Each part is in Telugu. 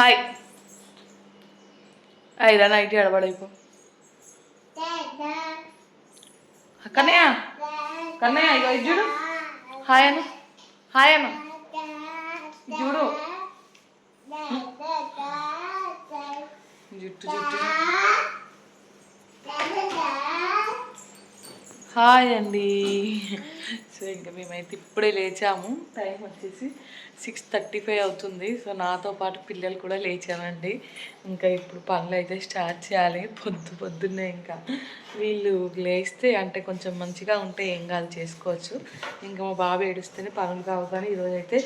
హాయ్ అయిరా నైట్ ఎడబడైపో కన్నయ్య కన్నయ్య ఇగో ఇది చూడు హాయ్ అను హాయ్ అను ఇది చూడు జుట్టు జుట్టు హాయ్ అండి సో ఇంకా మేమైతే ఇప్పుడే లేచాము. టైం వచ్చేసి సిక్స్ థర్టీ ఫైవ్ అవుతుంది. సో నాతో పాటు పిల్లలు కూడా లేచానండి ఇంకా ఇప్పుడు పనులు అయితే స్టార్ట్ చేయాలి. పొద్దు పొద్దున్నే ఇంకా వీళ్ళు లేస్తే అంటే కొంచెం మంచిగా ఉంటే ఏం కాదు చేసుకోవచ్చు. ఇంకా మా బాబు ఏడుస్తేనే పనులు కావు కానీ ఈరోజు అయితే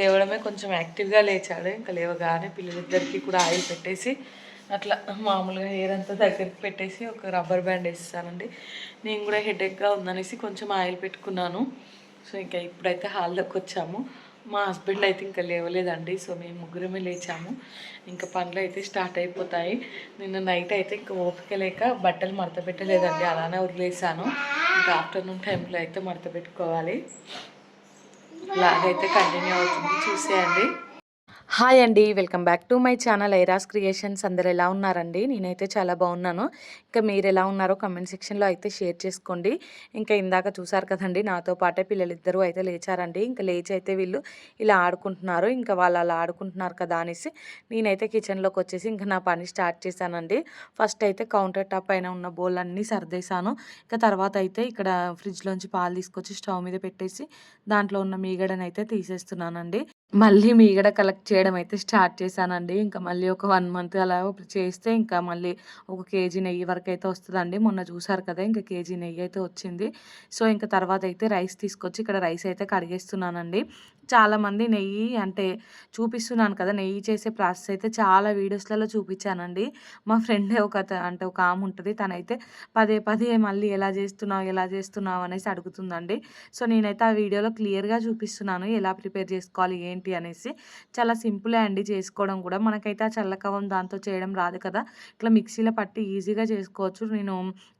లేవడమే కొంచెం యాక్టివ్గా లేచాడు. ఇంకా లేవగానే పిల్లలిద్దరికీ కూడా ఆయిల్ పెట్టేసి అట్లా మామూలుగా హెయిర్ అంతా దగ్గరికి పెట్టేసి ఒక రబ్బర్ బ్యాండ్ వేస్తానండి. నేను కూడా హెడేక్గా ఉందనేసి కొంచెం ఆయిల్ పెట్టుకున్నాను. సో ఇంకా ఇప్పుడైతే హాల్లోకి వచ్చాము. మా హస్బెండ్ అయితే ఇంకా లేవలేదండి. సో మేము ముగ్గురమే లేచాము. ఇంకా పనులు అయితే స్టార్ట్ అయిపోతాయి. నిన్న నైట్ అయితే ఇంకా ఓపిక లేక బట్టలు మడత పెట్టలేదండి. అలానే వదిలేసాను ఇంకా ఆఫ్టర్నూన్ టైంలో అయితే మడత పెట్టుకోవాలి. లాగైతే కంటిన్యూ అవుతుంది. చూసేయండి. హాయ్ అండి welcome back to my channel Airas creations. అందరు ఎలా ఉన్నారండి? నేనైతే చాలా బాగున్నాను. ఇంకా మీరు ఎలా ఉన్నారో కమెంట్ సెక్షన్లో అయితే షేర్ చేసుకోండి. ఇంకా ఇందాక చూసారు కదండి నాతో పాటే పిల్లలిద్దరూ అయితే లేచారండి. ఇంకా లేచి అయితే వీళ్ళు ఇలా ఆడుకుంటున్నారు. ఇంకా వాళ్ళు అలా ఆడుకుంటున్నారు కదా అనేసి నేనైతే కిచెన్లోకి వచ్చేసి ఇంకా నా పని స్టార్ట్ చేశానండి. ఫస్ట్ అయితే కౌంటర్ టాప్ పైన ఉన్న బౌల్ అన్నీ సర్దేశాను. ఇంకా తర్వాత అయితే ఇక్కడ ఫ్రిడ్జ్లోంచి పాలు తీసుకొచ్చి స్టవ్ మీద పెట్టేసి దాంట్లో ఉన్న మీగడనైతే తీసేస్తున్నానండి. మళ్ళీ మీగడ కలెక్ట్ చేయడం అయితే స్టార్ట్ చేశానండి. ఇంకా మళ్ళీ ఒక వన్ మంత్ అలా చేస్తే ఇంకా మళ్ళీ ఒక కేజీ నెయ్యి వరకు అయితే వస్తుందండి. మొన్న చూసారు కదా ఇంకా కేజీ నెయ్యి అయితే వచ్చింది. సో ఇంకా తర్వాత అయితే రైస్ తీసుకొచ్చి ఇక్కడ రైస్ అయితే కడిగేస్తున్నానండి. చాలామంది నెయ్యి అంటే చూపిస్తున్నాను కదా నెయ్యి చేసే ప్రాసెస్ అయితే చాలా వీడియోస్లలో చూపించానండి. మా ఫ్రెండ్ ఒక అంటే ఒక ఆమె ఉంటుంది తనైతే పదే పదే మళ్ళీ ఎలా చేస్తున్నావు ఎలా చేస్తున్నావు అనేసి అడుగుతుందండి. సో నేనైతే ఆ వీడియోలో క్లియర్గా చూపిస్తున్నాను ఎలా ప్రిపేర్ చేసుకోవాలి ఏంటి అనేసి చాలా సింపులే అండి చేసుకోవడం కూడా. మనకైతే ఆ చల్లకవం దాంతో చేయడం రాదు కదా. ఇట్లా మిక్సీలో పట్టి ఈజీగా చేసుకోవచ్చు. నేను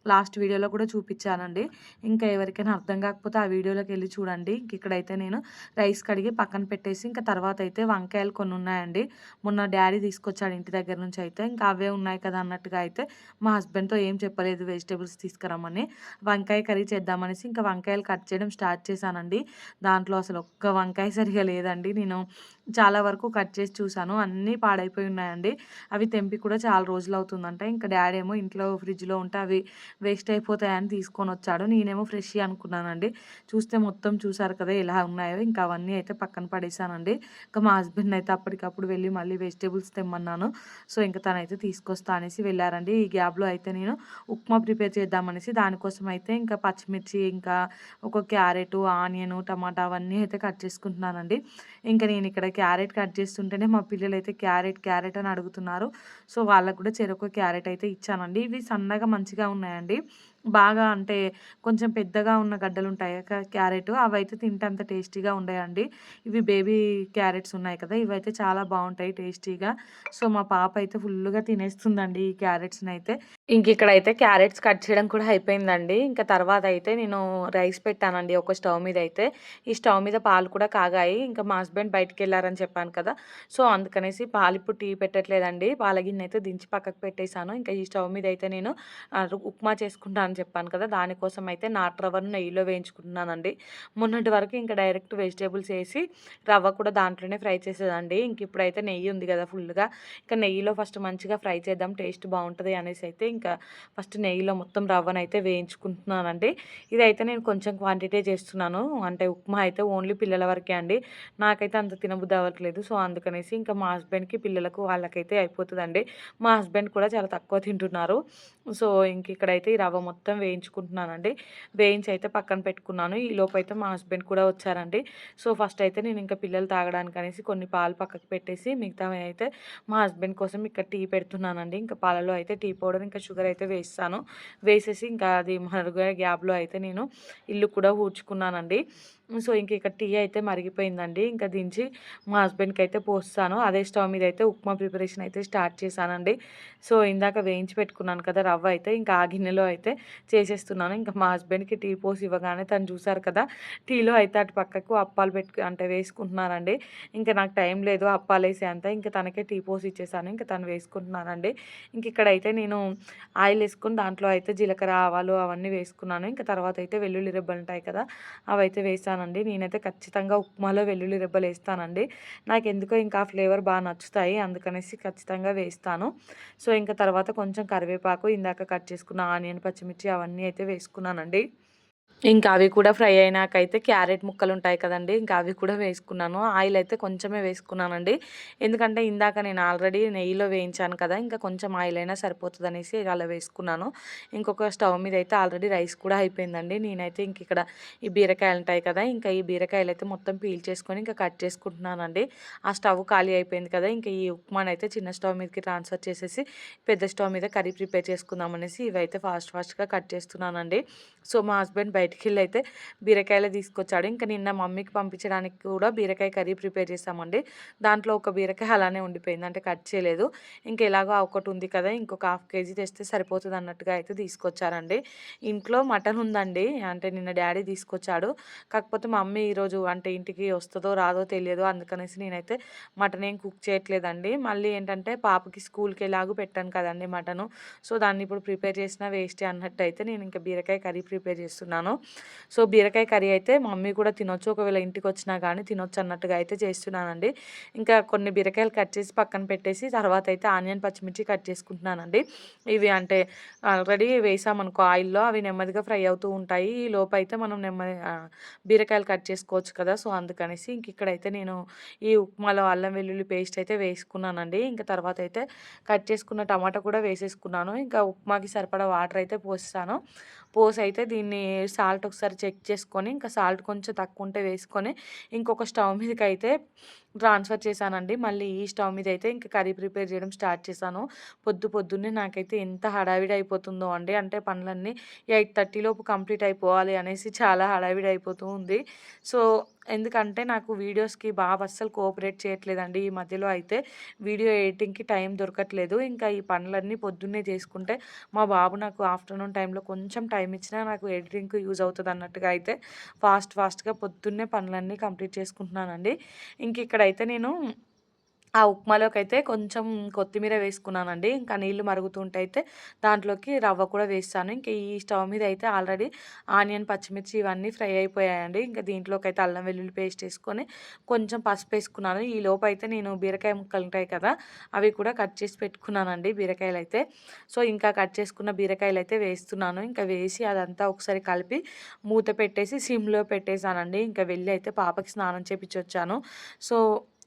లాస్ట్ వీడియోలో కూడా చూపించానండి. ఇంకా ఎవరికైనా అర్థం కాకపోతే ఆ వీడియోలోకి వెళ్ళి చూడండి. ఇంక ఇక్కడైతే నేను రైస్ కడిగి పక్కన పెట్టేసి ఇంకా తర్వాత అయితే వంకాయలు కొన్ని ఉన్నాయండి. మొన్న డాడీ తీసుకొచ్చాడు ఇంటి దగ్గర నుంచి అయితే. ఇంకా అవే ఉన్నాయి కదా అన్నట్టుగా అయితే మా హస్బెండ్తో ఏం చెప్పలేదు వెజిటేబుల్స్ తీసుకురమ్మని. వంకాయ కర్రీ చేద్దామనేసి ఇంకా వంకాయలు కట్ చేయడం స్టార్ట్ చేశానండి. దాంట్లో అసలు ఒక్క వంకాయ సరిగా లేదండి. నేను you know చాలా వరకు కట్ చేసి చూసాను. అన్నీ పాడైపోయి ఉన్నాయండి. అవి తెంపి కూడా చాలా రోజులు అవుతుందంట. ఇంకా డాడీ ఏమో ఇంట్లో ఫ్రిడ్జ్లో ఉంటే అవి వేస్ట్ అయిపోతాయని తీసుకొని వచ్చాడు. నేనేమో ఫ్రెష్ అనుకున్నానండి. చూస్తే మొత్తం చూసారు కదా ఎలా ఉన్నాయో. ఇంకా అవన్నీ అయితే పక్కన పడేసానండి. ఇంకా మా హస్బెండ్ అయితే అప్పటికప్పుడు వెళ్ళి మళ్ళీ వెజిటేబుల్స్ తెమ్మన్నాను. సో ఇంకా తనైతే తీసుకొస్తా అనేసి వెళ్ళారండి. ఈ గ్యాప్లో అయితే నేను ఉప్మా ప్రిపేర్ చేద్దామనేసి దానికోసం అయితే ఇంకా పచ్చిమిర్చి ఇంకా ఒక క్యారెట్ ఆనియన్ టమాటా అవన్నీ అయితే కట్ చేసుకుంటున్నానండి. ఇంకా నేను ఇక్కడ క్యారెట్ కట్ చేస్తుంటేనే మా పిల్లలు అయితే క్యారెట్ క్యారెట్ అని అడుగుతున్నారు. సో వాళ్ళకు కూడా చెరొక క్యారెట్ అయితే ఇచ్చానండి. ఇవి సన్నగా మంచిగా ఉన్నాయండి. బాగా అంటే కొంచెం పెద్దగా ఉన్న గడ్డలు ఉంటాయి క్యారెట్ అవి అయితే తింటే అంత టేస్టీగా ఉండయండి. ఇవి బేబీ క్యారెట్స్ ఉన్నాయి కదా ఇవైతే చాలా బాగుంటాయి టేస్టీగా. సో మా పాప అయితే ఫుల్గా తినేస్తుందండి ఈ క్యారెట్స్ని అయితే ఇంక ఇక్కడ అయితే క్యారెట్స్ కట్ చేయడం కూడా అయిపోయిందండి. ఇంకా తర్వాత అయితే నేను రైస్ పెట్టానండి ఒక స్టవ్ మీద అయితే ఈ స్టవ్ మీద పాలు కూడా కాగాయి. ఇంకా మా హస్బెండ్ బయటికి వెళ్ళారని చెప్పాను కదా. సో అందుకనేసి పాలు ఇప్పుడు టీ పెట్టట్లేదండి. పాల గిన్నె అయితే దించి పక్కకు పెట్టేశాను. ఇంకా ఈ స్టవ్ మీద అయితే నేను ఉప్మా చేసుకుంటాను అని చెప్పాను కదా! దానికోసం అయితే నాటు రవ్వను నెయ్యిలో వేయించుకుంటున్నానండి. మొన్నటి వరకు ఇంకా డైరెక్ట్ వెజిటేబుల్స్ వేసి రవ్వ కూడా దాంట్లోనే ఫ్రై చేసేదండి. ఇంక ఇప్పుడైతే నెయ్యి ఉంది కదా ఫుల్గా. ఇంకా నెయ్యిలో ఫస్ట్ మంచిగా ఫ్రై చేద్దాం టేస్ట్ బాగుంటుంది అనేసి అయితే ఇంకా ఫస్ట్ నెయ్యిలో మొత్తం రవ్వను అయితే వేయించుకుంటున్నానండి. ఇదైతే నేను కొంచెం క్వాంటిటీ చేస్తున్నాను. అంటే ఉప్మా అయితే ఓన్లీ పిల్లల వరకే అండి. నాకైతే అంత తినబుద్ధి అవ్వట్లేదు. సో అందుకనేసి ఇంకా మా హస్బెండ్కి పిల్లలకు వాళ్ళకైతే అయిపోతుందండి. మా హస్బెండ్ కూడా చాలా తక్కువ తింటున్నారు. సో ఇంక ఇక్కడైతే ఈ రవ్వ మొత్తం వేయించుకుంటున్నానండి. వేయించి అయితే పక్కన పెట్టుకున్నాను. ఈ లోపైతే అయితే మా హస్బెండ్ కూడా వచ్చారండి. సో ఫస్ట్ అయితే నేను ఇంకా పిల్లలు తాగడానికి అనేసి కొన్ని పాలు పక్కకు పెట్టేసి మిగతా అయితే మా హస్బెండ్ కోసం ఇక్కడ టీ పెడుతున్నానండి. ఇంకా పాలలో అయితే టీ పౌడర్ ఇంకా షుగర్ అయితే వేస్తాను. వేసేసి ఇంకా అది మరుగుగే గ్యాప్లో అయితే నేను ఇల్లు కూడా ఊడ్చుకున్నానండి. సో ఇంక ఇక్కడ టీ అయితే మరిగిపోయిందండి. ఇంకా దించి మా హస్బెండ్కి అయితే పోస్తాను. అదే స్టవ్ మీద అయితే ఉప్మా ప్రిపరేషన్ అయితే స్టార్ట్ చేశానండి. సో ఇందాక వేయించి పెట్టుకున్నాను కదా రవ్వ అయితే ఇంకా ఆ గిన్నెలో అయితే చేసేస్తున్నాను. ఇంకా మా హస్బెండ్కి టీ పోసి ఇవ్వగానే తను చూసారు కదా టీలో అయితే అటు పక్కకు అప్పాలు పెట్టు అంటే వేసుకుంటున్నారండి. ఇంకా నాకు టైం లేదు అప్పాలు వేసే అంతా ఇంకా తనకే టీ పోసి ఇచ్చేసాను. ఇంకా తను వేసుకుంటున్నానండి. ఇంక ఇక్కడైతే నేను ఆయిల్ వేసుకుని దాంట్లో అయితే జీలకర్ర ఆవాలు అవన్నీ వేసుకున్నాను. ఇంకా తర్వాత అయితే వెల్లుల్లి రెబ్బలు ఉంటాయి కదా అవైతే వేసాను. వేస్తానండి. నేనైతే ఖచ్చితంగా ఉప్మాలో వెల్లుల్లి రెబ్బలు వేస్తానండి. నాకు ఎందుకో ఇంకా ఆ ఫ్లేవర్ బాగా నచ్చుతాయి. అందుకనేసి ఖచ్చితంగా వేస్తాను. సో ఇంకా తర్వాత కొంచెం కరివేపాకు ఇందాక కట్ చేసుకున్న ఆనియన్ పచ్చిమిర్చి అవన్నీ అయితే వేసుకున్నానండి. ఇంకా అవి కూడా ఫ్రై అయినాకైతే క్యారెట్ ముక్కలు ఉంటాయి కదండి ఇంకా అవి కూడా వేసుకున్నాను. ఆయిల్ అయితే కొంచెమే వేసుకున్నానండి. ఎందుకంటే ఇందాక నేను ఆల్రెడీ నెయ్యిలో వేయించాను కదా ఇంకా కొంచెం ఆయిల్ అయినా సరిపోతుంది అనేసి అలా వేసుకున్నాను. ఇంకొక స్టవ్ మీద అయితే ఆల్రెడీ రైస్ కూడా అయిపోయిందండి. నేనైతే ఇంక ఇక్కడ ఈ బీరకాయలు ఉంటాయి కదా ఇంకా ఈ బీరకాయలు అయితే మొత్తం పీల్ చేసుకొని ఇంకా కట్ చేసుకుంటున్నానండి. ఆ స్టవ్ ఖాళీ అయిపోయింది కదా ఇంకా ఈ ఉప్మాన్ అయితే చిన్న స్టవ్ మీదకి ట్రాన్స్ఫర్ చేసేసి పెద్ద స్టవ్ మీద కర్రీ ప్రిపేర్ చేసుకుందాం అనేసి ఇవైతే ఫాస్ట్ ఫాస్ట్గా కట్ చేస్తున్నానండి. సో మా హస్బెండ్ బయటికి వెళ్ళి అయితే బీరకాయలు తీసుకొచ్చాడు. ఇంకా నిన్న మమ్మీకి పంపించడానికి కూడా బీరకాయ కర్రీ ప్రిపేర్ చేసామండి. దాంట్లో ఒక బీరకాయ అలానే ఉండిపోయింది. అంటే కట్ చేయలేదు. ఇంకా ఎలాగో ఒకటి ఉంది కదా ఇంకొక హాఫ్ కేజీ తెస్తే సరిపోతుంది అన్నట్టుగా అయితే తీసుకొచ్చారండి. ఇంట్లో మటన్ ఉందండి. అంటే నిన్న డాడీ తీసుకొచ్చాడు. కాకపోతే మా మమ్మీ ఈరోజు అంటే ఇంటికి వస్తుందో రాదో తెలియదు. అందుకనేసి నేనైతే మటన్ ఏం కుక్ చేయట్లేదండి. మళ్ళీ ఏంటంటే పాపకి స్కూల్కి ఎలాగో పెట్టాను కదండి మటను. సో దాన్ని ఇప్పుడు ప్రిపేర్ చేసిన వేస్ట్ అన్నట్టు అయితే నేను ఇంకా బీరకాయ కర్రీ ప్రిపేర్ చేస్తున్నాను. సో బీరకాయ కర్రీ అయితే మమ్మీ కూడా తినొచ్చు. ఒకవేళ ఇంటికి వచ్చినా కానీ తినొచ్చు అన్నట్టుగా అయితే చేస్తున్నానండి. ఇంకా కొన్ని బీరకాయలు కట్ చేసి పక్కన పెట్టేసి తర్వాత అయితే ఆనియన్ పచ్చిమిర్చి కట్ చేసుకుంటున్నానండి. ఇవి అంటే ఆల్రెడీ వేసామనుకో ఆయిల్లో అవి నెమ్మదిగా ఫ్రై అవుతూ ఉంటాయి. ఈ లోపు అయితే మనం నెమ్మది బీరకాయలు కట్ చేసుకోవచ్చు కదా. సో అందుకనేసి ఇంక ఇక్కడైతే నేను ఈ ఉప్మాలో అల్లం వెల్లుల్లి పేస్ట్ అయితే వేసుకున్నానండి. ఇంకా తర్వాత అయితే కట్ చేసుకున్న టమాటా కూడా వేసేసుకున్నాను. ఇంకా ఉప్మాకి సరిపడా వాటర్ అయితే పోస్తాను. పోసి అయితే దీన్ని సాల్ట్ ఒకసారి చెక్ చేసుకొని ఇంకా సాల్ట్ కొంచెం తక్కువ ఉంటే వేసుకొని ఇంకొక స్టవ్ మీదకి అయితే ట్రాన్స్ఫర్ చేశానండి. మళ్ళీ ఈ స్టవ్ మీద అయితే ఇంకా కర్రీ ప్రిపేర్ చేయడం స్టార్ట్ చేశాను. పొద్దు పొద్దున్నే నాకైతే ఎంత హడావిడి అయిపోతుందో అండి. అంటే పనులన్నీ ఎయిట్ థర్టీ లోపు కంప్లీట్ అయిపోవాలి అనేసి చాలా హడావిడి అయిపోతూ ఉంది. సో ఎందుకంటే నాకు వీడియోస్కి బాగా అస్సలు కోఆపరేట్ చేయట్లేదండి. ఈ మధ్యలో అయితే వీడియో ఎడిటింగ్కి టైం దొరకట్లేదు. ఇంకా ఈ పనులన్నీ పొద్దున్నే చేసుకుంటే మా బాబు నాకు ఆఫ్టర్నూన్ టైంలో కొంచెం టైం ఇచ్చినా నాకు ఎడిటింగ్కి యూజ్ అవుతుంది అన్నట్టుగా అయితే ఫాస్ట్ ఫాస్ట్గా పొద్దున్నే పనులన్నీ కంప్లీట్ చేసుకుంటున్నానండి. ఇంక అయితే నేను ఆ ఉప్మాలోకి అయితే కొంచెం కొత్తిమీర వేసుకున్నానండి. ఇంకా నీళ్ళు మరుగుతుంటే అయితే దాంట్లోకి రవ్వ కూడా వేస్తాను. ఇంకా ఈ స్టవ్ మీద అయితే ఆల్రెడీ ఆనియన్ పచ్చిమిర్చి ఇవన్నీ ఫ్రై అయిపోయాయండి. ఇంకా దీంట్లోకి అయితే అల్లం వెల్లుల్లి పేస్ట్ వేసుకొని కొంచెం పసుపు వేసుకున్నాను. ఈ లోపు అయితే నేను బీరకాయ ముక్కలు ఉంటాయి కదా అవి కూడా కట్ చేసి పెట్టుకున్నానండి బీరకాయలు అయితే సో ఇంకా కట్ చేసుకున్న బీరకాయలు అయితే వేస్తున్నాను. ఇంకా వేసి అదంతా ఒకసారి కలిపి మూత పెట్టేసి సిమ్లో పెట్టేశానండి. ఇంకా వెళ్ళి అయితే పాపకి స్నానం చేపించి వచ్చాను సో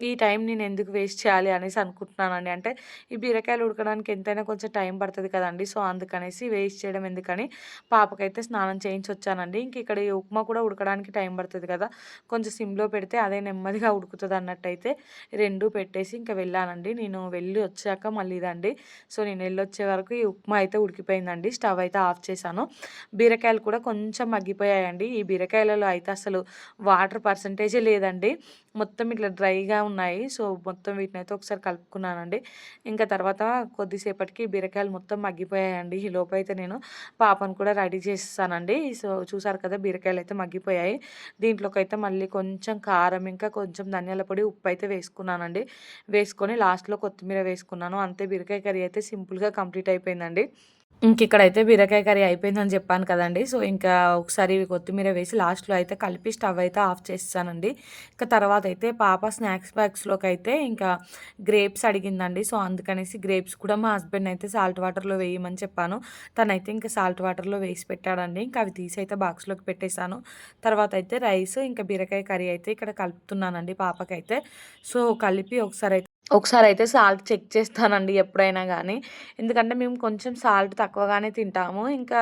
ఈ టైం నేను ఎందుకు వేస్ట్ చేయాలి అనేసి అనుకుంటున్నానండి. అంటే ఈ బీరకాయలు ఉడకడానికి ఎంతైనా కొంచెం టైం పడుతుంది కదండి. సో అందుకనేసి వేస్ట్ చేయడం ఎందుకని పాపకైతే స్నానం చేయించి వచ్చానండి. ఇంక ఇక్కడ ఈ ఉప్మా కూడా ఉడకడానికి టైం పడుతుంది కదా. కొంచెం సిమ్లో పెడితే అదే నెమ్మదిగా ఉడుకుతుంది అన్నట్టయితే రెండు పెట్టేసి ఇంకా వెళ్ళానండి. నేను వెళ్ళి వచ్చాక మళ్ళీ ఇదండి. సో నేను వెళ్ళి వచ్చే వరకు ఈ ఉప్మా అయితే ఉడికిపోయిందండి. స్టవ్ అయితే ఆఫ్ చేశాను. బీరకాయలు కూడా కొంచెం మగ్గిపోయాయండి. ఈ బీరకాయలలో అయితే అసలు వాటర్ పర్సంటేజే లేదండి. మొత్తం ఇట్లా డ్రైగా ఉన్నాయి. సో మొత్తం వీటిని అయితే ఒకసారి కలుపుకున్నానండి. ఇంకా తర్వాత కొద్దిసేపటికి బీరకాయలు మొత్తం మగ్గిపోయాయండి. ఈ లోపు అయితే నేను పాపను కూడా రెడీ చేస్తానండి సో చూసారు కదా బీరకాయలు అయితే మగ్గిపోయాయి. దీంట్లోకి అయితే మళ్ళీ కొంచెం కారం ఇంకా కొంచెం ధనియాల పొడి ఉప్పు అయితే వేసుకున్నానండి. వేసుకొని లాస్ట్లో కొత్తిమీర వేసుకున్నాను. అంతే బీరకాయ కర్రీ అయితే సింపుల్గా కంప్లీట్ అయిపోయిందండి. ఇంక ఇక్కడైతే బీరకాయ కర్రీ అయిపోయిందని చెప్పాను కదండి. సో ఇంకా ఒకసారి కొత్తిమీర వేసి లాస్ట్లో అయితే కలిపి స్టవ్ అయితే ఆఫ్ చేస్తానండి. ఇంకా తర్వాత అయితే పాప స్నాక్స్ బ్యాగ్స్లోకి అయితే ఇంకా గ్రేప్స్ అడిగిందండి. సో అందుకనేసి గ్రేప్స్ కూడా మా హస్బెండ్ అయితే సాల్ట్ వాటర్లో వేయమని చెప్పాను. తనైతే ఇంకా సాల్ట్ వాటర్లో వేసి పెట్టాడండి. ఇంకా అవి తీసి అయితే బాక్స్లోకి పెట్టేశాను. తర్వాత అయితే రైస్ ఇంకా బీరకాయ కర్రీ అయితే ఇక్కడ కలుపుతున్నానండి పాపకైతే. సో కలిపి ఒకసారి అయితే ఒకసారి అయితే సాల్ట్ చెక్ చేస్తానండి ఎప్పుడైనా కానీ ఎందుకంటే మేము కొంచెం సాల్ట్ తక్కువగానే తింటాము. ఇంకా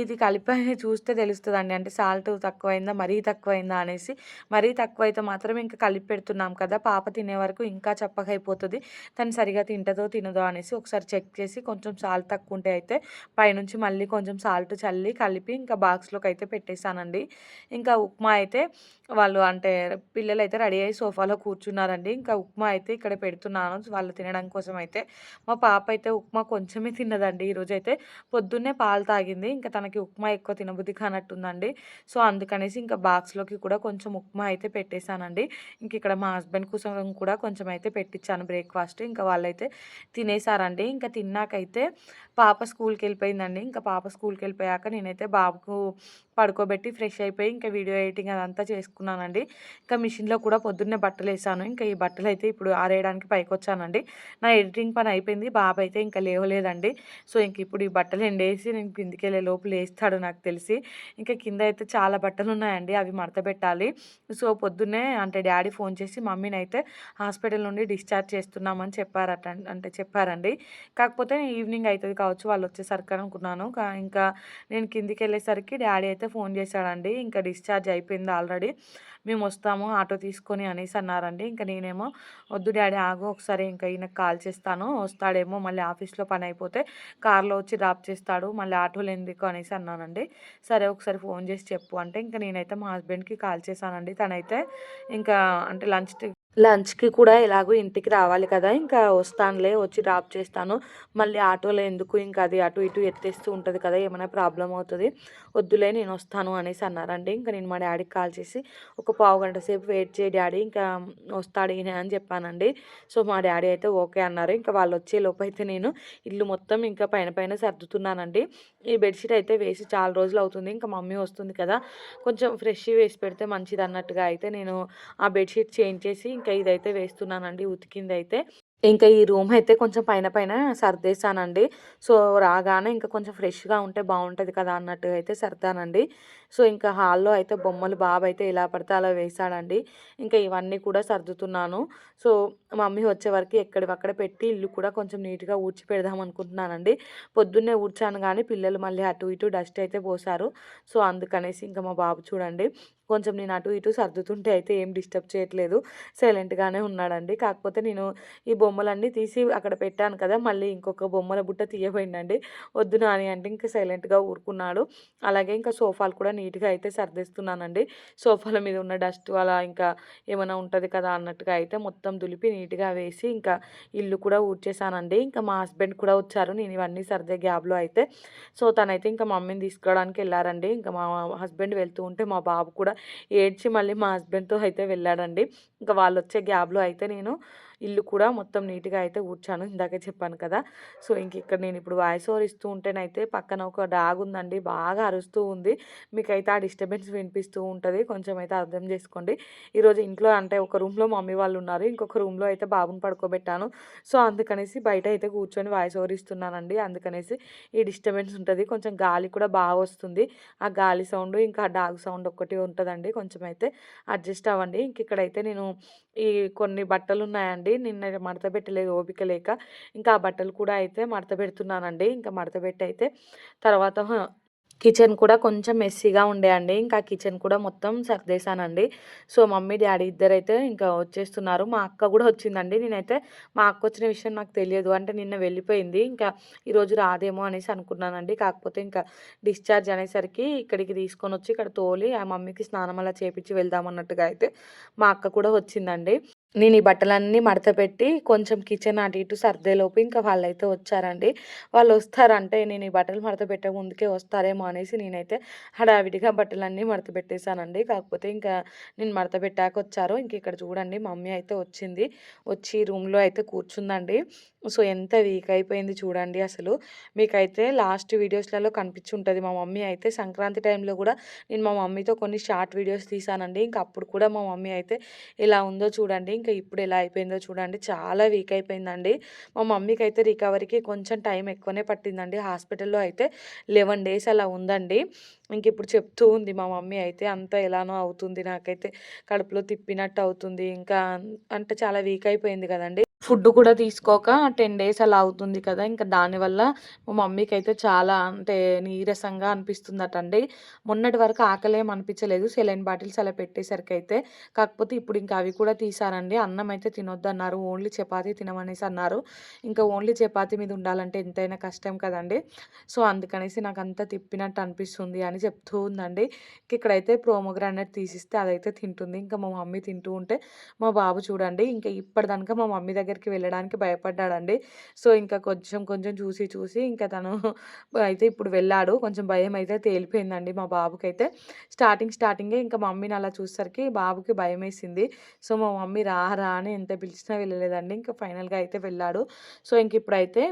ఇది కలిపి చూస్తే తెలుస్తుందండి. అంటే సాల్ట్ తక్కువైందా మరీ తక్కువైందా అనేసి. మరీ తక్కువైతే మాత్రం ఇంకా కలిపి పెడుతున్నాం కదా పాప తినే వరకు ఇంకా చప్పకైపోతుంది. తను సరిగా తింటుందో తినదో అనేసి ఒకసారి చెక్ చేసి కొంచెం సాల్ట్ తక్కువ ఉంటే అయితే పైనుంచి మళ్ళీ కొంచెం సాల్ట్ చల్లి కలిపి ఇంకా బాక్స్లోకి అయితే పెట్టేశానండి. ఇంకా ఉప్మా అయితే వాళ్ళు అంటే పిల్లలు అయితే రెడీ అయ్యి సోఫాలో కూర్చున్నారండి. ఇంకా ఉప్మా అయితే ఇక్కడ పెడుతున్నాను. వాళ్ళు తినడం కోసం అయితే మా పాప అయితే ఉప్మా కొంచెమే తిన్నదండి. ఈరోజు అయితే పొద్దున్నే పాలు తాగింది. ఇంకా తనకి ఉప్మా ఎక్కువ తినబుద్ధి కానట్టుందండి. సో అందుకనేసి ఇంకా బాక్స్లోకి కూడా కొంచెం ఉప్మా అయితే పెట్టేశానండి. ఇంక ఇక్కడ మా హస్బెండ్ కోసం కూడా కొంచెం అయితే పెట్టించాను బ్రేక్ఫాస్ట్. ఇంకా వాళ్ళైతే తినేసారండి ఇంకా తిన్నాకైతే పాప స్కూల్కి వెళ్ళిపోయిందండి ఇంకా పాప స్కూల్కి వెళ్ళిపోయాక నేనైతే బాబుకు పడుకోబెట్టి ఫ్రెష్ అయిపోయి ఇంకా వీడియో ఎడిటింగ్ అదంతా చేసుకున్నానండి. ఇంకా మిషన్లో కూడా పొద్దున్నే బట్టలు వేసాను ఇంకా ఈ బట్టలు అయితే ఇప్పుడు ఆరేయడానికి పైకి వచ్చానండి నా ఎడిటింగ్ పని అయిపోయింది. బాబు అయితే ఇంకా లేవలేదండి. సో ఇంక ఇప్పుడు ఈ బట్టలు ఎండేసి నేను కిందికి వెళ్ళే లోపు లేస్తాడు నాకు తెలిసి. ఇంకా కింద అయితే చాలా బట్టలు ఉన్నాయండి. అవి మడత పెట్టాలి. సో పొద్దున్నే అంటే డాడీ ఫోన్ చేసి మమ్మీని అయితే హాస్పిటల్ నుండి డిశ్చార్జ్ చేస్తున్నామని చెప్పారట అంటే చెప్పారండి. కాకపోతే ఈవినింగ్ అవుతుంది కావచ్చు. వాళ్ళు వచ్చేసరికి అనుకున్నాను. ఇంకా నేను కిందికి వెళ్ళేసరికి డాడీ అయితే ఫోన్ చేశాడండి. ఇంకా డిశ్చార్జ్ అయిపోయింది ఆల్రెడీ. మేము వస్తాము ఆటో తీసుకొని అనేసి అన్నారండి. ఇంకా నేనేమో వద్దు డాడీ ఆగు ఒకసారి ఇంకా ఈయనకు కాల్ చేస్తాను వస్తాడేమో మళ్ళీ ఆఫీస్లో పని అయిపోతే కార్లో వచ్చి డ్రాప్ చేస్తాడు మళ్ళీ ఆటోలు ఎందుకు? అనేసి అన్నానండి. సరే ఒకసారి ఫోన్ చేసి చెప్పు అంటే ఇంకా నేనైతే మా హస్బెండ్కి కాల్ చేశానండి. తనైతే ఇంకా అంటే లంచ్ లంచ్కి కూడా ఎలాగో ఇంటికి రావాలి కదా ఇంకా వస్తానులే వచ్చి డ్రాప్ చేస్తాను. మళ్ళీ ఆటోలో ఎందుకు ఇంకా అది అటు ఇటు ఎత్తేస్తూ ఉంటుంది కదా ఏమైనా ప్రాబ్లం అవుతుంది. వద్దులే నేను వస్తాను అనేసి అన్నారండి. ఇంకా నేను మా డాడీకి కాల్ చేసి ఒక పావు గంట సేపు వెయిట్ చేయి డాడీ ఇంకా వస్తాడు ఈయన అని చెప్పానండి. సో మా డాడీ అయితే ఓకే అన్నారు. ఇంకా వాళ్ళు వచ్చే లోపు అయితే నేను ఇల్లు మొత్తం ఇంకా పైన పైన సర్దుతున్నానండి. ఈ బెడ్షీట్ అయితే వేసి చాలా రోజులు అవుతుంది. ఇంకా మమ్మీ వస్తుంది కదా కొంచెం ఫ్రెష్ వేసి పెడితే మంచిది అన్నట్టుగా అయితే నేను ఆ బెడ్షీట్ చేంజ్ చేసి ఇంకా ఇదైతే వేస్తున్నానండి ఉతికింది అయితే ఇంకా ఈ రూమ్ అయితే కొంచెం పైన పైన సర్దేశానండి సో రాగానే ఇంకా కొంచెం ఫ్రెష్గా ఉంటే బాగుంటుంది కదా అన్నట్టు అయితే సర్దానండి. సో ఇంకా హాల్లో అయితే బొమ్మలు బాబు అయితే ఎలా పడితే అలా వేసాడండి ఇంకా ఇవన్నీ కూడా సర్దుతున్నాను. సో మమ్మీ వచ్చే వరకు ఎక్కడివక్కడ పెట్టి ఇల్లు కూడా కొంచెం నీట్గా ఊడ్చి పెడదాం అనుకుంటున్నానండి. పొద్దున్నే ఊడ్చాను కానీ పిల్లలు మళ్ళీ అటు ఇటు డస్ట్ అయితే పోసారు. సో అందుకనేసి ఇంకా మా బాబు చూడండి. కొంచెం నేను అటు ఇటు సర్దుతుంటే అయితే ఏం డిస్టర్బ్ చేయట్లేదు. సైలెంట్గానే ఉన్నాడండి. కాకపోతే నేను ఈ బొమ్మలన్నీ తీసి అక్కడ పెట్టాను కదా మళ్ళీ ఇంకొక బొమ్మల బుట్ట తీయబోయిందండి. వద్దు నాని అంటే ఇంకా సైలెంట్గా ఊరుకున్నాడు. అలాగే ఇంకా సోఫాలు కూడా నీట్గా అయితే సర్దిస్తున్నానండి. సోఫాల మీద ఉన్న డస్ట్ అలా ఇంకా ఏమైనా ఉంటుంది కదా అన్నట్టుగా అయితే మొత్తం దులిపి నీట్గా వేసి ఇంకా ఇల్లు కూడా ఊడ్చేసానండి. ఇంకా మా హస్బెండ్ కూడా వచ్చారు. నేను ఇవన్నీ సర్దే గ్యాబ్లో అయితే. సో తనైతే ఇంకా మమ్మీని తీసుకోవడానికి వెళ్ళారండి. ఇంకా మా హస్బెండ్ వెళ్తూ ఉంటే మా బాబు కూడా ఏడ్చి మళ్ళీ మా హస్బెండ్తో అయితే వెళ్ళాడండి. ఇంకా వాళ్ళు వచ్చే గ్యాబ్లో అయితే నేను ఇల్లు కూడా మొత్తం నీట్గా అయితే కూర్చాను ఇందాకే చెప్పాను కదా. సో ఇంక ఇక్కడ నేను ఇప్పుడు వాయిస్ ఓవర్ ఇస్తూ ఉంటేనైతే పక్కన ఒక డాగ్ ఉందండి బాగా అరుస్తూ ఉంది. మీకైతే ఆ డిస్టర్బెన్స్ వినిపిస్తూ ఉంటుంది కొంచెం అయితే అర్థం చేసుకోండి. ఈరోజు ఇంట్లో అంటే ఒక రూమ్లో మమ్మీ వాళ్ళు ఉన్నారు ఇంకొక రూమ్లో అయితే బాబుని పడుకోబెట్టాను. సో అందుకనేసి బయట అయితే కూర్చొని వాయిస్ ఓవర్ ఇస్తున్నానండి. అందుకనేసి ఈ డిస్టర్బెన్స్ ఉంటుంది కొంచెం గాలి కూడా బాగా వస్తుంది. ఆ గాలి సౌండ్ ఇంకా డాగ్ సౌండ్ ఒక్కటి ఉంటుందండి కొంచెం అయితే అడ్జస్ట్ అవ్వండి. ఇంక ఇక్కడైతే నేను ఈ కొన్ని బట్టలు ఉన్నాయండి నిన్న మడత పెట్టలేదు ఓపిక లేక. ఇంకా ఆ బట్టలు కూడా అయితే మడత పెడుతున్నానండి. ఇంకా మడత పెట్టి అయితే తర్వాత కిచెన్ కూడా కొంచెం మెస్సీగా ఉండే అండి. ఇంకా కిచెన్ కూడా మొత్తం సర్దేశానండి. సో మమ్మీ డాడీ ఇద్దరైతే ఇంకా వచ్చేస్తున్నారు. మా అక్క కూడా వచ్చిందండి. నేనైతే మా అక్క వచ్చిన విషయం నాకు తెలియదు. అంటే నిన్న వెళ్ళిపోయింది. ఇంకా ఈరోజు రాదేమో అనేసి అనుకున్నానండి. కాకపోతే ఇంకా డిశ్చార్జ్ అనేసరికి ఇక్కడికి తీసుకొని వచ్చి ఇక్కడ తోలి ఆ మమ్మీకి స్నానం అలా చేపించి వెళ్దామన్నట్టుగా అయితే మా అక్క కూడా వచ్చిందండి. నేను ఈ బట్టలన్నీ మడత పెట్టి కొంచెం కిచెన్ అటు ఇటు సర్దేలోపు ఇంకా వాళ్ళైతే వచ్చారండి. వాళ్ళు వస్తారంటే నేను ఈ బట్టలు మడత పెట్టే ముందుకే వస్తారేమో అనేసి నేనైతే హడావిడిగా బట్టలన్నీ మడత పెట్టేశానండి. కాకపోతే ఇంకా నేను మడత పెట్టాక వచ్చారు. ఇంక ఇక్కడ చూడండి మమ్మీ అయితే వచ్చింది. వచ్చి రూమ్లో అయితే కూర్చుందండి. సో ఎంత వీక్ అయిపోయింది చూడండి అసలు. మీకైతే లాస్ట్ వీడియోస్లలో కనిపించుంటుంది మా మమ్మీ అయితే. సంక్రాంతి టైంలో కూడా నేను మా మమ్మీతో కొన్ని షార్ట్ వీడియోస్ తీసానండి. ఇంకా అప్పుడు కూడా మా మమ్మీ అయితే ఇలా ఉందో చూడండి. ఇంకా ఇప్పుడు ఎలా అయిపోయిందో చూడండి. చాలా వీక్ అయిపోయిందండి. మా మమ్మీకి అయితే రికవరీకి కొంచెం టైం ఎక్కువనే పట్టిందండి. హాస్పిటల్లో అయితే లెవెన్ డేస్ అలా ఉందండి. ఇంక ఇప్పుడు చెప్తూ ఉంది మా మమ్మీ అయితే అంతా ఎలానో అవుతుంది నాకైతే కడుపులో తిప్పినట్టు అవుతుంది ఇంకా అంటే చాలా వీక్ అయిపోయింది కదండి. ఫుడ్ కూడా తీసుకోక టెన్ డేస్ అలా అవుతుంది కదా ఇంకా దానివల్ల మా మమ్మీకి అయితే చాలా అంటే నీరసంగా అనిపిస్తుందట అండి మొన్నటి వరకు ఆకలేం అనిపించలేదు సెలైన్ బాటిల్స్ అలా పెట్టేసరికి అయితే కాకపోతే ఇప్పుడు ఇంకా అవి కూడా తీసారండి. అన్నం అయితే తినొద్దన్నారు ఓన్లీ చపాతీ తినమనేసి అన్నారు. ఇంకా ఓన్లీ చపాతీ మీద ఉండాలంటే ఎంతైనా కష్టం కదండి. సో అందుకనేసి నాకు అంతా తిప్పినట్టు అనిపిస్తుంది అని చెప్తూ ఉందండి. ఇక్కడైతే ప్రోమోగ్రానైట్ తీసిస్తే అదైతే తింటుంది. ఇంకా మా మమ్మీ తింటూ ఉంటే మా బాబు చూడండి ఇంకా ఇప్పటిదాకా మా మమ్మీ దగ్గరికి వెళ్ళడానికి భయపడ్డాడండి. సో ఇంకా కొంచెం కొంచెం చూసి చూసి ఇంకా తను అయితే ఇప్పుడు వెళ్ళాడు. కొంచెం భయం అయితే తేలిపోయిందండి మా బాబుకి అయితే స్టార్టింగ్ స్టార్టింగే ఇంకా మమ్మీని అలా చూసేసరికి బాబుకి భయం వేసింది సో మా మమ్మీ రా రా అని ఎంత పిలిచినా వెళ్ళలేదండి. ఇంకా ఫైనల్గా అయితే వెళ్ళాడు. సో ఇంక ఇప్పుడైతే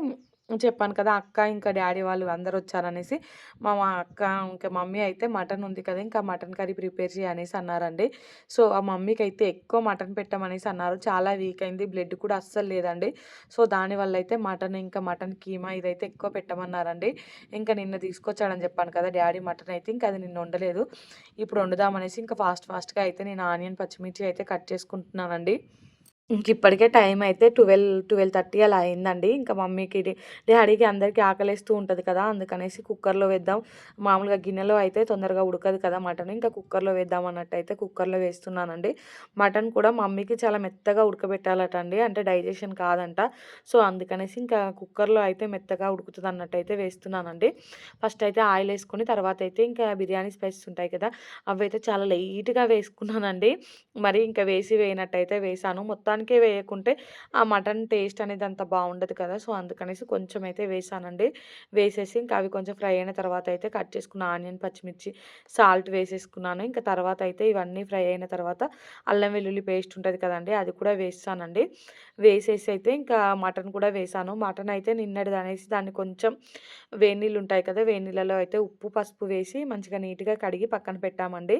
చెప్పాను కదా అక్క ఇంకా డాడీ వాళ్ళు అందరూ వచ్చారనేసి మా మా అక్క ఇంకా మమ్మీ అయితే మటన్ ఉంది కదా ఇంకా మటన్ కర్రీ ప్రిపేర్ చేయనేసి అన్నారండి. సో ఆ మమ్మీకి అయితే ఎక్కువ మటన్ పెట్టమనేసి అన్నారు. చాలా వీక్ అయింది బ్లడ్ కూడా అస్సలు లేదండి. సో దానివల్ల అయితే మటన్ ఇంకా మటన్ కీమా ఇదైతే ఎక్కువ పెట్టమన్నారండి. ఇంకా నిన్న తీసుకొచ్చాడని చెప్పాను కదా డాడీ మటన్ అయితే ఇంకా అది నిన్న వండలేదు. ఇప్పుడు వండుదామనేసి ఇంకా ఫాస్ట్ ఫాస్ట్గా అయితే నేను ఆనియన్ పచ్చిమిర్చి అయితే కట్ చేసుకుంటున్నానండి. ఇంక ఇప్పటికే టైం అయితే ట్వెల్వ్ ట్వెల్వ్ థర్టీ అలా అయిందండి. ఇంకా మమ్మీకి డాడీకి అందరికీ ఆకలిస్తూ ఉంటుంది కదా అందుకనేసి కుక్కర్లో వేద్దాం. మామూలుగా గిన్నెలో అయితే తొందరగా ఉడకదు కదా మటన్ ఇంకా కుక్కర్లో వేద్దాం అన్నట్టు అయితే కుక్కర్లో వేస్తున్నానండి. మటన్ కూడా మమ్మీకి చాలా మెత్తగా ఉడకబెట్టాలట అండి అంటే డైజెషన్ కాదంట. సో అందుకనేసి ఇంకా కుక్కర్లో అయితే మెత్తగా ఉడుకుతుంది అన్నట్టు అయితే వేస్తున్నానండి. ఫస్ట్ అయితే ఆయిల్ వేసుకొని తర్వాత అయితే ఇంకా బిర్యానీ స్పైసెస్ ఉంటాయి కదా అవి అయితే చాలా లైట్గా వేసుకున్నానండి. మరి ఇంకా వేసి వేయనట్టయితే వేసాను. మొత్తం మొత్తానికే వేయకుంటే ఆ మటన్ టేస్ట్ అనేది అంత బాగుండదు కదా. సో అందుకనేసి కొంచెం అయితే వేసానండి. వేసేసి ఇంకా అవి కొంచెం ఫ్రై అయిన తర్వాత అయితే కట్ చేసుకున్న ఆనియన్ పచ్చిమిర్చి సాల్ట్ వేసేసుకున్నాను. ఇంకా తర్వాత అయితే ఇవన్నీ ఫ్రై అయిన తర్వాత అల్లం వెల్లుల్లి పేస్ట్ ఉంటుంది కదండి అది కూడా వేస్తానండి. వేసేసి అయితే ఇంకా మటన్ కూడా వేసాను. మటన్ అయితే నిన్నటిది అనేసి దాన్ని కొంచెం వేనీళ్ళు ఉంటాయి కదా వేనీళ్ళలో అయితే ఉప్పు పసుపు వేసి మంచిగా నీట్గా కడిగి పక్కన పెట్టామండి.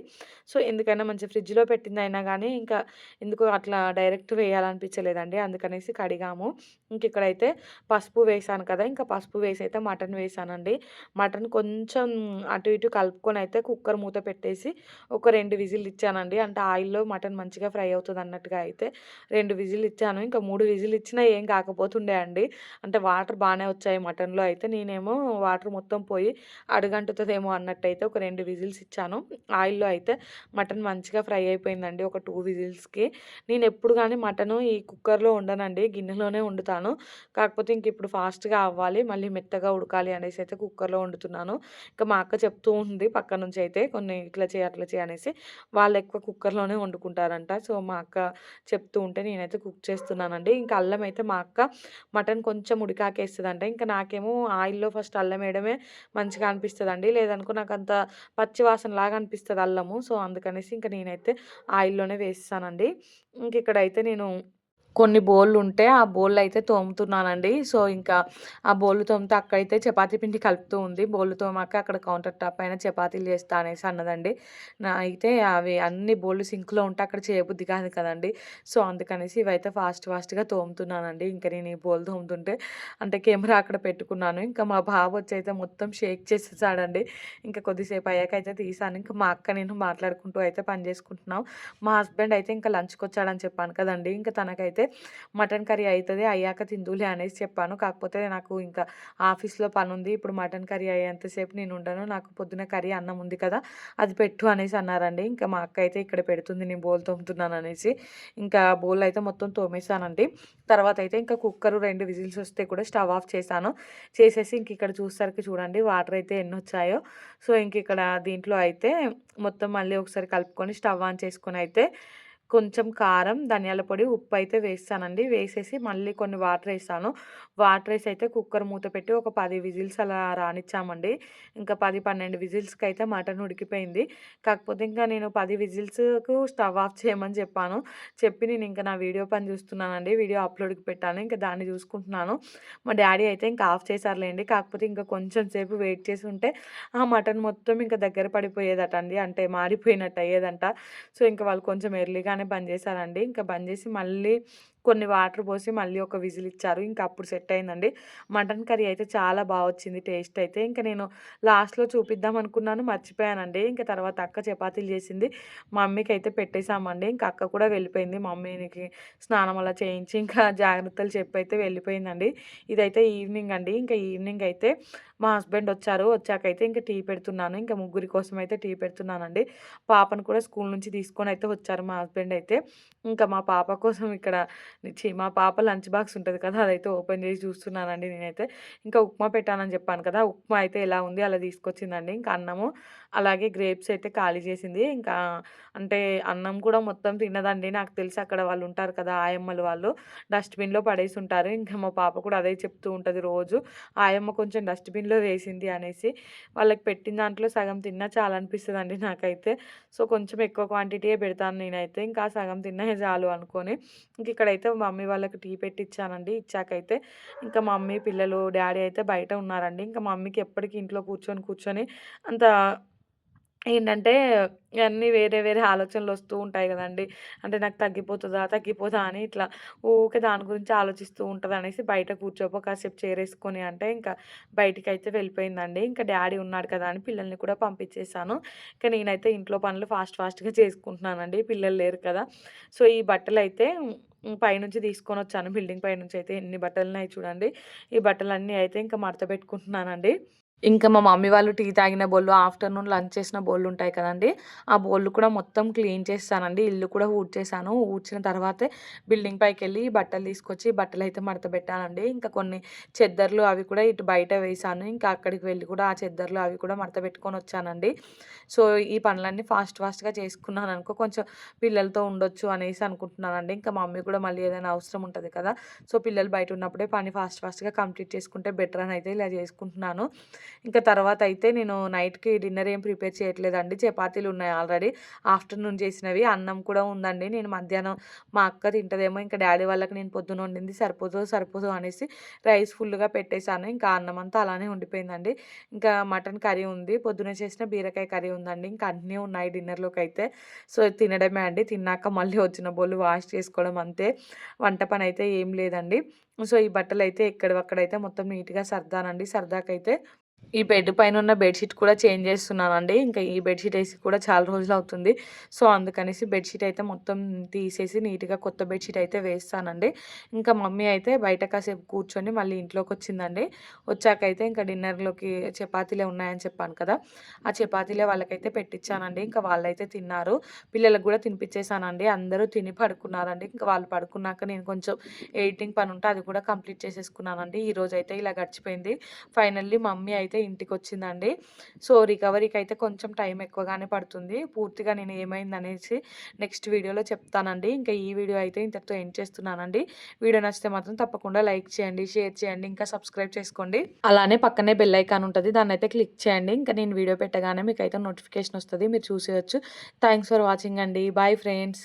సో ఎందుకైనా మంచి ఫ్రిడ్జ్లో పెట్టింది అయినా కానీ ఇంకా ఎందుకో అట్లా డైరెక్ట్ వేయాలనిపించలేదండి. అందుకనేసి కడిగాము. ఇంక ఇక్కడైతే పసుపు వేసాను కదా! ఇంకా పసుపు వేసి అయితే మటన్ వేసానండి. మటన్ కొంచెం అటు ఇటు కలుపుకొని అయితే కుక్కర్ మూత పెట్టేసి ఒక రెండు విజిల్ ఇచ్చానండి. అంటే ఆయిల్లో మటన్ మంచిగా ఫ్రై అవుతుంది అన్నట్టుగా అయితే రెండు విజిల్ ఇచ్చాను. ఇంకా మూడు విజిల్ ఇచ్చినా ఏం కాకపోతుండే అండి. అంటే వాటర్ బాగానే వచ్చాయి మటన్లో అయితే. నేనేమో వాటర్ మొత్తం పోయి అడుగంటుతుందేమో అన్నట్టు అయితే ఒక రెండు విజిల్స్ ఇచ్చాను. ఆయిల్లో అయితే మటన్ మంచిగా ఫ్రై అయిపోయిందండి ఒక టూ విజిల్స్కి. నేను ఎప్పుడు కానీ మటన్ ఈ కుక్కర్లో ఉండనండి. గిన్నెలోనే వండుతాను. కాకపోతే ఇంక ఇప్పుడు ఫాస్ట్గా అవ్వాలి. మళ్ళీ మెత్తగా ఉడకాలి అనేసి అయితే కుక్కర్లో వండుతున్నాను. ఇంకా మా అక్క చెప్తూ ఉంది పక్క నుంచి అయితే కొన్ని ఇట్లా చేయి అట్లా చేయి అనేసి. వాళ్ళు ఎక్కువ కుక్కర్లోనే వండుకుంటారంట. సో మా అక్క చెప్తూ ఉంటే నేనైతే కుక్ చేస్తున్నానండి. ఇంకా అల్లం అయితే మా అక్క మటన్ కొంచెం ఉడికాకేస్తుందంట. ఇంకా నాకేమో ఆయిల్లో ఫస్ట్ అల్లం వేయడమే మంచిగా అనిపిస్తుంది అండి లేదనుకో నాకు అంత పచ్చి వాసన లాగా అనిపిస్తుంది అల్లము. సో అందుకనేసి ఇంకా నేనైతే ఆయిల్లోనే వేస్తానండి. ఇంక ఇక్కడైతే నేను Então, కొన్ని బోళ్ళు ఉంటే ఆ బోళ్ళు అయితే తోముతున్నానండి. సో ఇంకా ఆ బోళ్ళు తోమితే అక్క అయితే చపాతీ పిండి కలుపుతూ ఉంది. బోళ్ళు తోమాక అక్కడ కౌంటర్ టాప్ పైన చపాతీలు చేస్తా అనేసి అన్నదండి. నా అయితే అవి అన్ని బోళ్ళు సింక్లో ఉంటే అక్కడ చేయబుద్ధి కాదు కదండి. సో అందుకనేసి ఇవైతే ఫాస్ట్ ఫాస్ట్గా తోముతున్నానండి. ఇంకా నేను ఈ బోల్ తోముతుంటే అంటే కెమెరా అక్కడ పెట్టుకున్నాను. ఇంకా మా బాబు వచ్చి అయితే మొత్తం షేక్ చేసేసాడండి. ఇంకా కొద్దిసేపు అయ్యాక అయితే తీసాను. ఇంకా మా అక్క నేను మాట్లాడుకుంటూ అయితే పని చేసుకుంటున్నాం. మా హస్బెండ్ అయితే ఇంకా లంచ్కి వచ్చాడని చెప్పాను కదండి. ఇంకా తనకైతే మటన్ కర్రీ అవుతుంది అయ్యాక తిందులే అనేసి చెప్పాను. కాకపోతే నాకు ఇంకా ఆఫీస్లో పని ఉంది ఇప్పుడు మటన్ కర్రీ అయ్యేంతసేపు నేను ఉండను. నాకు పొద్దున కర్రీ అన్నం ఉంది కదా అది పెట్టు అనేసి అన్నారండి. ఇంకా మా అక్క అయితే ఇక్కడ పెడుతుంది నేను బోల్ తోముతున్నాను అనేసి. ఇంకా బోల్ అయితే మొత్తం తోమేశానండి. తర్వాత అయితే ఇంకా కుక్కర్ రెండు విజిల్స్ వస్తే కూడా స్టవ్ ఆఫ్ చేశాను. చేసేసి ఇంక ఇక్కడ చూసరికి చూడండి వాటర్ అయితే ఎన్ని వచ్చాయో. సో ఇంక ఇక్కడ దీంట్లో అయితే మొత్తం మళ్ళీ ఒకసారి కలుపుకొని స్టవ్ ఆన్ చేసుకొని అయితే కొంచెం కారం ధనియాల పొడి ఉప్పు అయితే వేస్తానండి. వేసేసి మళ్ళీ కొన్ని వాటర్ వేస్తాను. వాటర్ వేసి అయితే కుక్కర్ మూత పెట్టి ఒక పది విజిల్స్ అలా రానిచ్చామండి. ఇంకా పది పన్నెండు విజిల్స్కి అయితే మటన్ ఉడికిపోయింది. కాకపోతే ఇంకా నేను పది విజిల్స్కు స్టవ్ ఆఫ్ చేయమని చెప్పాను. చెప్పి నేను ఇంకా నా వీడియో పని చూస్తున్నానండి. వీడియో అప్లోడ్కి పెట్టాను. ఇంకా దాన్ని చూసుకుంటున్నాను. మా డాడీ అయితే ఇంకా ఆఫ్ చేశారులేండి. కాకపోతే ఇంకా కొంచెం సేపు వెయిట్ చేసి ఉంటే ఆ మటన్ మొత్తం ఇంకా దగ్గర పడిపోయేదట అండి అంటే మాడిపోయినట్టు అయ్యేదంట సో ఇంకా వాళ్ళు కొంచెం ఎర్లీగా రాగానే బంద్ చేశారండి. ఇంకా బంద్ చేసి మళ్ళీ కొన్ని వాటర్ పోసి మళ్ళీ ఒక విజిల్ ఇచ్చారు. ఇంకా అప్పుడు సెట్ అయిందండి. మటన్ కర్రీ అయితే చాలా బాగా వచ్చింది టేస్ట్ అయితే. ఇంకా నేను లాస్ట్లో చూపిద్దాం అనుకున్నాను మర్చిపోయానండి. ఇంకా తర్వాత అక్క చపాతీలు చేసింది. మమ్మీకి అయితే పెట్టేశామండి. ఇంకా అక్క కూడా వెళ్ళిపోయింది. మమ్మీకి స్నానం అలా చేయించి ఇంకా జాగ్రత్తలు చెప్పి అయితే వెళ్ళిపోయిందండి. ఇదైతే ఈవినింగ్ అండి. ఇంకా ఈవినింగ్ అయితే మా హస్బెండ్ వచ్చారు. వచ్చాకైతే ఇంకా టీ పెడుతున్నాను. ఇంకా ముగ్గురి కోసం అయితే టీ పెడుతున్నానండి. పాపను కూడా స్కూల్ నుంచి తీసుకొని అయితే వచ్చారు మా హస్బెండ్. అయితే ఇంకా మా పాప కోసం ఇక్కడ నిచ్చి మా పాప లంచ్ బాక్స్ ఉంటుంది కదా అదైతే ఓపెన్ చేసి చూస్తున్నానండి నేనైతే. ఇంకా ఉప్మా పెట్టానని చెప్పాను కదా ఉప్మా అయితే ఎలా ఉంది అలా తీసుకొచ్చిందండి. ఇంకా అన్నము అలాగే గ్రేప్స్ అయితే ఖాళీ చేసింది. ఇంకా అంటే అన్నం కూడా మొత్తం తిన్నదండి నాకు తెలిసి అక్కడ వాళ్ళు ఉంటారు కదా ఆయమ్మలు వాళ్ళు డస్ట్బిన్లో పడేసి ఉంటారు. ఇంకా మా పాప కూడా అదే చెప్తూ ఉంటుంది రోజు ఆయమ్మ కొంచెం డస్ట్బిన్లో వేసింది అనేసి. వాళ్ళకి పెట్టిన దాంట్లో సగం తిన్నా చాలా అనిపిస్తుంది అండి నాకైతే. సో కొంచెం ఎక్కువ క్వాంటిటీయే పెడతాను నేనైతే. ఇంకా ఇంకా సగం తిన్నా చాలు అనుకొని ఇంక ఇక్కడైతే మమ్మీ వాళ్ళకి టీ పెట్టి ఇచ్చానండి ఇచ్చాకైతే ఇంకా మమ్మీ పిల్లలు డాడీ అయితే బయట ఉన్నారండి. ఇంకా మమ్మీకి ఎప్పటికీ ఇంట్లో కూర్చొని కూర్చొని అంత ఏంటంటే ఇవన్నీ వేరే వేరే ఆలోచనలు వస్తూ ఉంటాయి కదండీ. అంటే నాకు తగ్గిపోతుందా? తగ్గిపోదా? అని ఇట్లా ఊకే దాని గురించి ఆలోచిస్తూ ఉంటుంది అనేసి బయట కూర్చోపో కాసేపు చేరేసుకొని అంటే ఇంకా బయటికి అయితే వెళ్ళిపోయిందండి. ఇంకా డాడీ ఉన్నాడు కదా! అని పిల్లల్ని కూడా పంపించేసాను. ఇంకా నేనైతే ఇంట్లో పనులు ఫాస్ట్ ఫాస్ట్‌గా చేసుకుంటున్నానండి. పిల్లలు లేరు కదా! సో, ఈ బట్టలు అయితే పైనుంచి తీసుకొని వచ్చాను బిల్డింగ్ పైనుంచి అయితే ఎన్ని బట్టలున్నాయి చూడండి. ఈ బట్టలన్నీ అయితే ఇంకా మడత పెట్టుకుంటున్నానండి. ఇంకా మా మమ్మీ వాళ్ళు టీ తాగిన బోళ్ళు, ఆఫ్టర్‌నూన్ లంచ్ చేసిన బోళ్ళు ఉంటాయి కదండి ఆ బోళ్ళు కూడా మొత్తం క్లీన్ చేస్తానండి ఇల్లు కూడా ఊడ్చేసాను. ఊడ్చిన తర్వాతే బిల్డింగ్ పైకి వెళ్ళి బట్టలు తీసుకొచ్చి బట్టలైతే మడత పెట్టానండి. ఇంకా కొన్ని చెద్దర్లు అవి కూడా ఇటు బయట వేశాను. ఇంకా అక్కడికి వెళ్ళి కూడా ఆ చెద్దర్లు అవి కూడా మడత పెట్టుకొని వచ్చానండి. సో, ఈ పనులన్నీ ఫాస్ట్ ఫాస్ట్‌గా చేసుకున్నాను అనుకో కొంచెం పిల్లలతో ఉండొచ్చు అనేసి అనుకుంటున్నానండి. ఇంకా మమ్మీ కూడా మళ్ళీ ఏదైనా అవసరం ఉంటుంది కదా! సో, పిల్లలు బయట ఉన్నప్పుడే పని ఫాస్ట్ ఫాస్ట్‌గా కంప్లీట్ చేసుకుంటే బెటర్ అని అయితే ఇలా చేసుకుంటున్నాను. ఇంకా తర్వాత అయితే నేను నైట్‌కి డిన్నర్ ఏం ప్రిపేర్ చేయట్లేదండి. చపాతీలు ఉన్నాయి ఆల్రెడీ. ఆఫ్టర్‌నూన్ చేసినవి. అన్నం కూడా ఉందండి. నేను మధ్యాహ్నం మా అక్క తింటదేమో ఇంకా డాడీ వాళ్ళకి నేను పొద్దున వండింది సరిపోదు సరిపోదు అనేసి రైస్ ఫుల్‌గా పెట్టేశాను ఇంకా అన్నం అంతా అలానే ఉండిపోయిందండి. ఇంకా మటన్ కర్రీ ఉంది. పొద్దున చేసిన బీరకాయ కర్రీ ఉందండి. ఇంకా అన్నీ ఉన్నాయి డిన్నర్లోకి అయితే సో, తినడమే అండి. తిన్నాక మళ్ళీ వచ్చిన బోళ్ళు వాష్ చేసుకోవడం అంతే. వంట పని అయితే ఏం లేదండి. సో, ఈ బట్టలు అయితే ఎక్కడివక్కడైతే మొత్తం నీట్‌గా సర్దానండి. సర్దాకైతే ఈ బెడ్ పైన ఉన్న బెడ్‌షీట్ కూడా చేంజ్ చేస్తున్నానండి. ఇంకా ఈ బెడ్‌షీట్ వేసి కూడా చాలా రోజులు అవుతుంది సో, అందుకనేసి బెడ్‌షీట్ అయితే మొత్తం తీసేసి నీట్‌గా కొత్త బెడ్‌షీట్ అయితే వేస్తానండి. ఇంకా మమ్మీ అయితే బయట కాసేపు కూర్చొని మళ్ళీ ఇంట్లోకి వచ్చిందండి వచ్చాకైతే ఇంకా డిన్నర్‌లోకి చపాతీలే ఉన్నాయని చెప్పాను కదా! ఆ చపాతీలే వాళ్ళకైతే పెట్టిచ్చానండి. ఇంకా వాళ్ళైతే తిన్నారు. పిల్లలకు కూడా తినిపించేసానండి అందరూ తిని పడుకున్నారండి. ఇంకా వాళ్ళు పడుకున్నాక నేను కొంచెం ఎడిటింగ్ పని ఉంటే అది కూడా కంప్లీట్ చేసేసుకున్నానండి. అయితే ఇలా గడిచిపోయింది. ఫైనల్లీ మమ్మీ అయితే ఇంటికి వచ్చిందండి సో, రికవరీకి అయితే కొంచెం టైం ఎక్కువగానే పడుతుంది. పూర్తిగా నేను ఏమైందనేసి నెక్స్ట్ వీడియోలో చెప్తానండి. ఇంకా ఈ వీడియో అయితే ఇంతటితో ఎండ్ చేస్తున్నానండి. వీడియో నచ్చితే మాత్రం తప్పకుండా లైక్ చేయండి, షేర్ చేయండి, ఇంకా సబ్స్క్రైబ్ చేసుకోండి. అలానే పక్కనే బెల్ ఐకాన్ దాని అయితే క్లిక్ చేయండి. ఇంకా నేను వీడియో పెట్టగానే మీకైతే నోటిఫికేషన్ వస్తుంది మీరు చూసేయచ్చు థ్యాంక్స్ ఫర్ వాచింగ్ అండి. Bye friends.